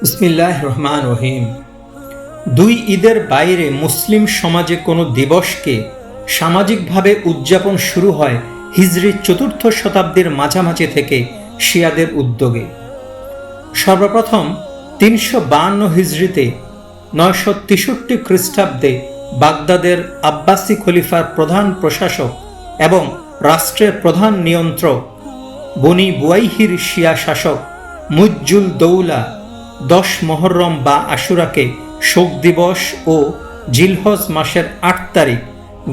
বিসমিল্লাহ রহমান রহিম দুই ঈদের বাইরে মুসলিম সমাজে কোনো দিবসকে সামাজিকভাবে উদযাপন শুরু হয় হিজরির চতুর্থ শতাব্দীর মাঝামাঝি থেকে শিয়াদের উদ্যোগে। সর্বপ্রথম তিনশো বাহান্ন হিজরিতে নয়শো তেষট্টি খ্রিস্টাব্দে বাগদাদের আব্বাসি খলিফার প্রধান প্রশাসক এবং রাষ্ট্রের প্রধান নিয়ন্ত্রক বনি বুয়াইহির শিয়া শাসক মুজ্জুল দৌলা দশ মহরম বা আশুরাকে শোক দিবস ও জিলহজ মাসের আট তারিখ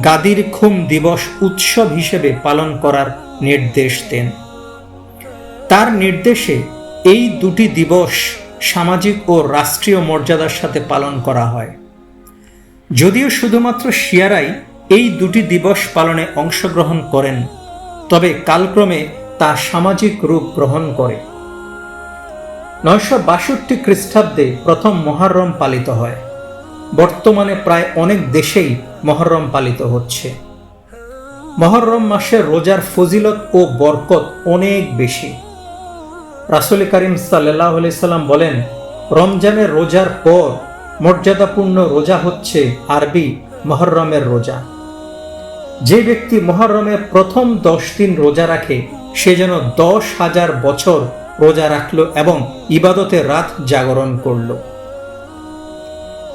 গাদির খুম দিবস উৎসব হিসেবে পালন করার নির্দেশ দেন। তার নির্দেশে এই দুটি দিবস সামাজিক ও রাষ্ট্রীয় মর্যাদার সাথে পালন করা হয়। যদিও শুধুমাত্র শিয়ারাই এই দুটি দিবস পালনে অংশগ্রহণ করেন, তবে কালক্রমে তা সামাজিক রূপ গ্রহণ করে। নয়শো বাষট্টি খ্রিস্টাব্দে প্রথম মহরম পালিত হয়। বর্তমানে প্রায় অনেক দেশেই মহরম পালিত হচ্ছে। মহরম মাসের রোজার ফজিলত ও বরকত অনেক বেশি। রাসুল করিম সাল্লাহ সাল্লাম বলেন রমজানের রোজার পর মর্যাদাপূর্ণ রোজা হচ্ছে আরবি মহরমের রোজা। যে ব্যক্তি মহরমের প্রথম দশ দিন রোজা রাখে, সে যেন দশ হাজার বছর রোজা রাখল এবং ইবাদতের রাত জাগরণ করল।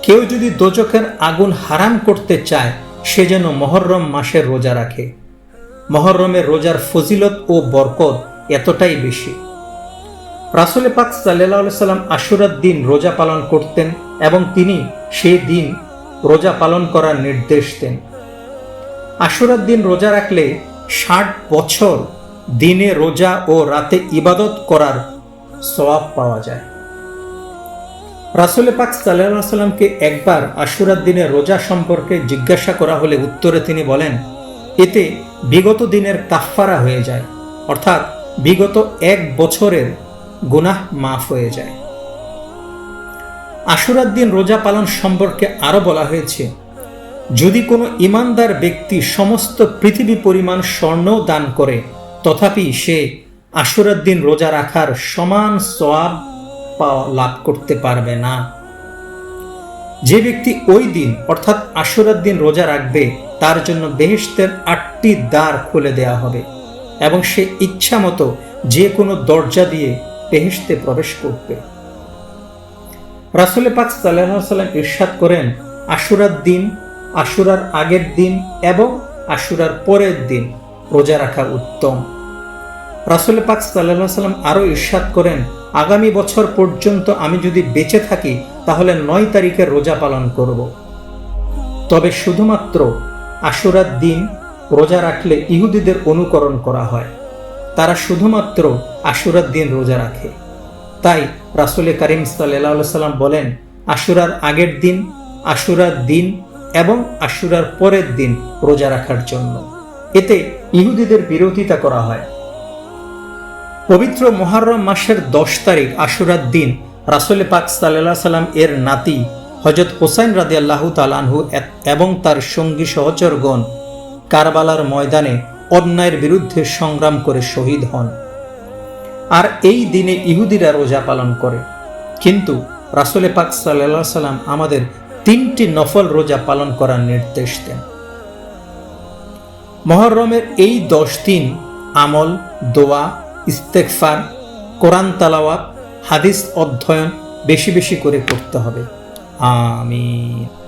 কেউ যদি দোজকের আগুন হারাম করতে চায়, সে যেন মহরম মাসের রোজা রাখে। মহরমের রোজার ফজিলত ও বরকত এতটাই বেশি। রাসুল পাক সাল্লাম আশুরার দিন রোজা পালন করতেন এবং তিনি সেই দিন রোজা পালন করার নির্দেশ দেন। আশুরার দিন রোজা রাখলে ষাট বছর দিনে রোজা ও রাতে ইবাদত করার সওয়াব পাওয়া যায়। রাসুল পাক সাল্লাহ সাল্লামকে একবার আশুরার দিনে রোজা সম্পর্কে জিজ্ঞাসা করা হলে উত্তরে তিনি বলেন, এতে বিগত দিনের কাফফারা হয়ে যায়, অর্থাৎ বিগত এক বছরের গুনাহ মাফ হয়ে যায়। আশুরার দিন রোজা পালন সম্পর্কে আরও বলা হয়েছে, যদি কোনো ইমানদার ব্যক্তি সমস্ত পৃথিবী পরিমাণ স্বর্ণ দান করে তথাপি সে আশুরার দিন রোজা রাখার সমান সোয়াব লাভ করতে পারবে না। যে ব্যক্তি ওই দিন, অর্থাৎ আশুরার দিন রোজা রাখবে, তার জন্য বেহেস্তের আটটি দ্বার খুলে দেয়া হবে এবং সে ইচ্ছা মতো যে কোনো দরজা দিয়ে বেহেস্তে প্রবেশ করবে। রাসুল পাক সাল্লাম ইরশাদ করেন, আশুরার দিন, আশুরার আগের দিন এবং আশুরার পরের দিন। রোজা রাখা উত্তম। রাসুল পাক সাল্লাহ সাল্লাম আরও ইরশাদ করেন, আগামী বছর পর্যন্ত আমি যদি বেঁচে থাকি, তাহলে নয় তারিখে রোজা পালন করব। তবে শুধুমাত্র আশুরার দিন রোজা রাখলে ইহুদিদের অনুকরণ করা হয়। তারা শুধুমাত্র আশুরার দিন রোজা রাখে। তাই রাসুল করিম সাল্লাহ সাল্লাম বলেন, আশুরার আগের দিন, আশুরার দিন এবং আশুরার পরের দিন রোজা রাখার জন্য। এতে ইহুদিদের বিরোধিতা করা হয়। পবিত্র মহারম মাসের দশ তারিখ আশুরার দিন রাসুল পাক সাল্লাহ সাল্লাম এর নাতি হজরত হোসাইন রাদি আল্লাহ তালানহু এবং তার সঙ্গী সহচরগণ কারবালার ময়দানে অন্যায়ের বিরুদ্ধে সংগ্রাম করে শহীদ হন। আর এই দিনে ইহুদিরা রোজা পালন করে। কিন্তু রাসুল পাক সাল্লাহ সাল্লাম আমাদের তিনটি নফল রোজা পালন করার নির্দেশ দেন। মহরমের এই দশ দিন আমল, দোয়া ইস্তেকফার কোরআন তালাওয়াত, হাদিস অধ্যয়ন বেশি বেশি করে করতে হবে। আমিন।